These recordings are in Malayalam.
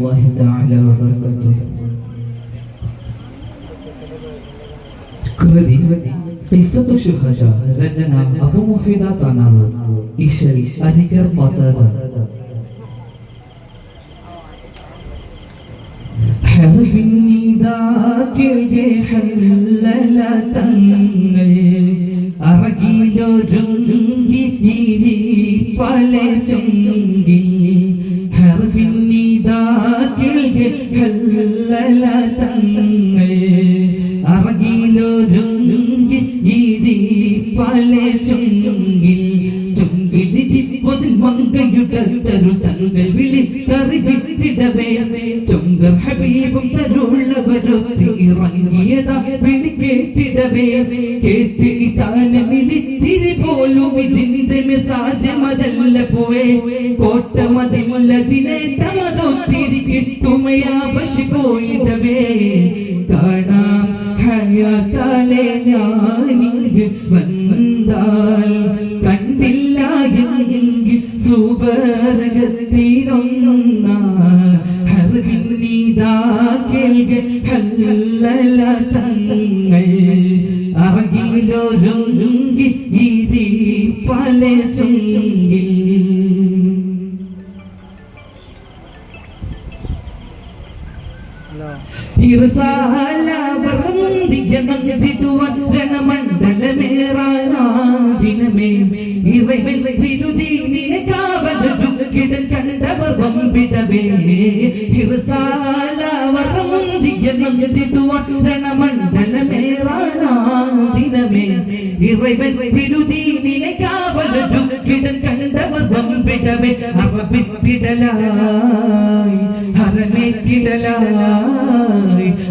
الله تعالى وبركاته كردي قصة شهجة رجنا أبو مفيدة تنالو إشري أذكر قطادة حرب النداء كلجي حللا تنل أرقي جو جنجي بيدي بالي جنجي ഹല്ലല തങ്ങൾ അറകിലൊരുങ്ങി ഇതി പല ചുങ്കിൽ ചുങ്കിലിരിപ്പതിൽ മങ്കയുടത്തരു തങ്ങൾ വിളിത്തറിവിട്ടിടവേ ചുങ്കർ ഹബീബും തരുള്ളവരൊത്തി ഇറങ്ങിയതാ. വിളി കേട്ടിടവേ കേട്ട് വിളിത്തിരി പോലും ഇതിന്റെ സാധ്യമതല്ല പോവേ. കോട്ടമതില്ലതിനേറ്റമതൊത്തിരി കിട്ടുമയാ പശി പോയിടവേ. കാണാം ഹയാത്താലേ ഞാനിങ്ങ് വന്നാൽ കേൾക ഹല്ലല തങ്ങൾ. അറകിലൊരുങ്ങി ഇതി പല ചുങ്കിൽ. ഇർസാല വർമുന്തിയ നന്ദിതുവൻ രണമണ്ഡലമേറാനാദിനമേ ഇറവൻ കാവലുക്കിടൻ കണ്ടവർ വമ്പിടവേ ഇർസാല വർമുന്തിയ നന്ദിതുവൻ രണമണ്ഡലമേറാനാദിനമേ. ഇറവൻ തിരുദീനിനെ കാവലുക്കിടൻ കണ്ടവർ വമ്പിടവേ. അറബിത്തിടലായി ഹരമേറ്റിടലായി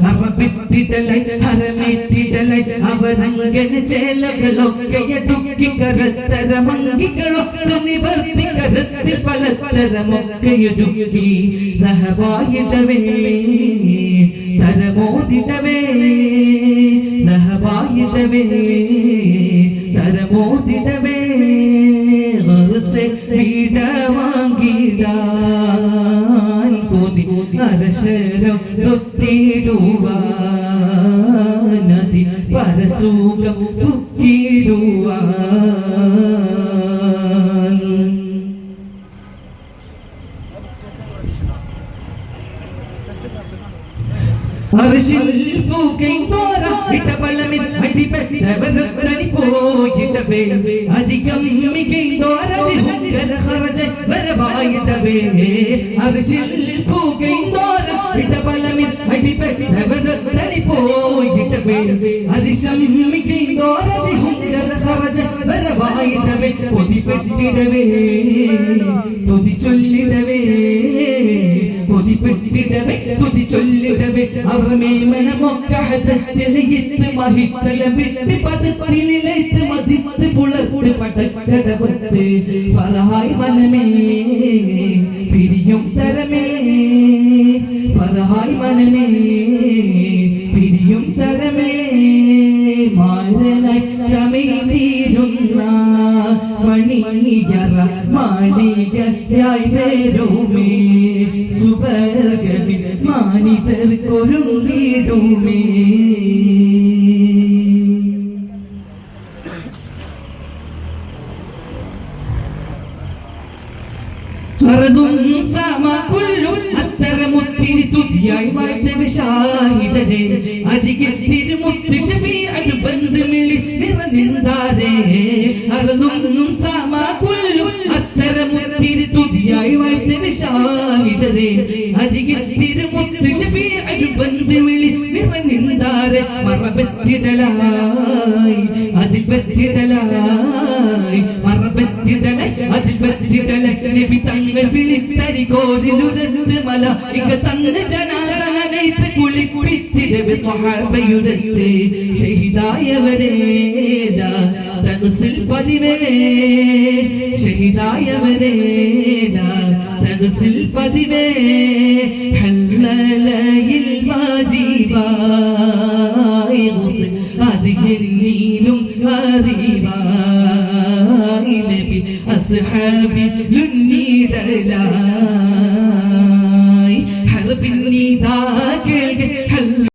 അറബിത്തിടലായി ഹരമേറ്റിടലായി. അവരങ്ങനെ ചേലകളൊക്കെ എടുക്കി കരത്തര മങ്കികളൊക്കെ നിവർത്തി കരത്തിൽ പലതരമൊക്കെ എടുക്കി ദഹവായിടവേ തരമോദിടവേ ദഹവായിടവേ തരമോദിടവേ വീട വാങ്ങിടാൻ കൊതി അരശരം തൊത്തിടുവാനതി പരസുഖം അർശിൽ പൂക്കൈ തോര ഇട്ട പലമിൽ അടിപെട്ടവരത്തനി പോയിട്ടവേ അധികം മികൈ തോരതി ഹുങ്കര ഖറജ വരവായിട്ടവേ അർശിൽ പൂക്കൈ തോര ഇട്ട പലമിൽ അടിപെട്ടവരത്തനി പോയിട്ടവേ അതിശം മികൈ തോരതി ഖറജ വരവായിട്ടവേ കൊതിപ്പെട്ടിടവേ മേമനമൊക്കെ ഹദത്തിലയിത്ത് മഹിത്തലമിട്ട് ഫറഹായ് മനമേ തരമേ. മനമേ തരമേ. ഷഫി അനുബന്ധമിളി നിറനിന്താരേ അറുതും സമ ഷഫി അനുബന്ധമിളി നിറനിന്താരെ മറബത്തിടലായി അതിൽ ബത്തിടലായി മറബത്തിടലായി അതിൽ ബത്തിടലായി നബി തങ്ങൾ വിളിത്തരി കോരിലുരത്ത് മല ഇക തന്ന ജനാനത്ത് കുളി കുളിത്തിരവ് സ്വഹാബയുരത്ത് ഷഹിദായവരേതാ തകസിൽ പതിവേ ഷഹിദായവരേതാ തകസിൽ പതിവേ ഹല്ലലയിൽ വാജിബായി മുസ്ലിം അധികരിലും അറിവായി നബി അസ്ഹാബി ലുന്നീതലായി